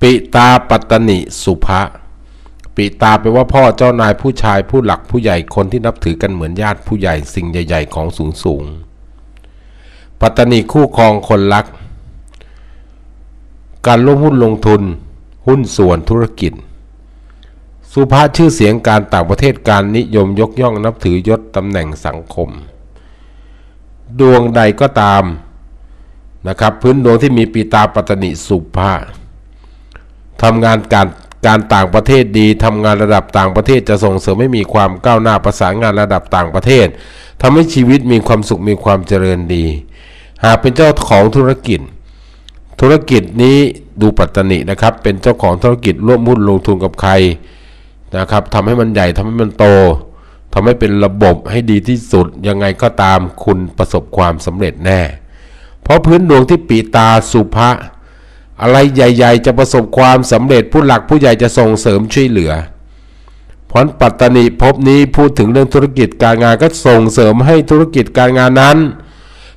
ปิตาปัตตนิสุภะปิตาแปลว่าพ่อเจ้านายผู้ชายผู้หลักผู้ใหญ่คนที่นับถือกันเหมือนญาติผู้ใหญ่สิ่งใหญ่ ๆ ของสูงสูงปัตตนิคู่ครองคนรัก การร่วมหุ้นลงทุน หุ้นส่วนธุรกิจ สุภาชื่อเสียงการต่างประเทศการนิยมยกย่องนับถือยศตำแหน่งสังคม ดวงใดก็ตามนะครับ พื้นดวงที่มีปีตาปัตตนิสุภา ทำงานการการต่างประเทศดีทำงานระดับต่างประเทศจะส่งเสริมให้มีความก้าวหน้าประสานงานระดับต่างประเทศทำให้ชีวิตมีความสุขมีความเจริญดี หากเป็นเจ้าของธุรกิจ ธุรกิจนี้ดูปัตตนินะครับ เป็นเจ้าของธุรกิจร่วมหุ้นลงทุนกับใครนะครับทำให้มันใหญ่ทำให้มันโตทำให้เป็นระบบให้ดีที่สุดยังไงก็ตามคุณประสบความสำเร็จแน่ เพราะพื้นดวงที่ปีตาสุภะ อะไรใหญ่ ๆ จะประสบความสำเร็จผู้หลักผู้ใหญ่จะส่งเสริมช่วยเหลือพรปัตตนิภพนี้พูดถึงเรื่องธุรกิจการงานก็ส่งเสริมให้ธุรกิจการงานนั้น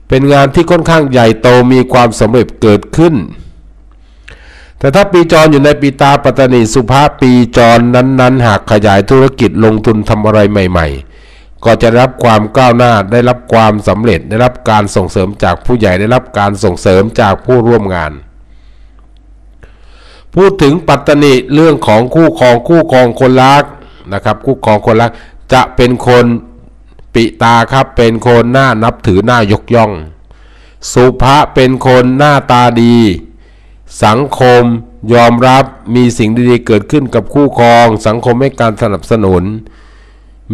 เป็นงานที่ค่อนข้างใหญ่โตมีความสำเร็จเกิดขึ้น แต่ถ้าปีจรอยู่ในปีตาปัตตนิสุภาพปีจรนั้นๆ หากขยายธุรกิจลงทุนทำอะไรใหม่ ๆ ก็จะรับความก้าวหน้าได้รับความสำเร็จได้รับการส่งเสริมจากผู้ใหญ่ได้รับการส่งเสริมจากผู้ร่วมงาน พูดถึงปัตตนิเรื่องของคู่ครองคู่ครองคนรักนะครับ คู่ครองคนรักจะเป็นคนปิตาครับเป็นคนหน้านับถือหน้ายกย่อง สุภะเป็นคนหน้าตาดี สังคมยอมรับมีสิ่งดีๆเกิดขึ้นกับคู่ครอง สังคมให้การสนับสนุน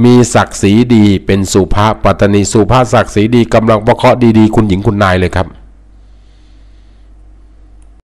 มีศักดิ์ศรีดีเป็นสุภาพปัตตนีสุภาพศักดิ์ศรีดีกำลังประเคราะห์ดีๆ คุณหญิงคุณนายเลยครับ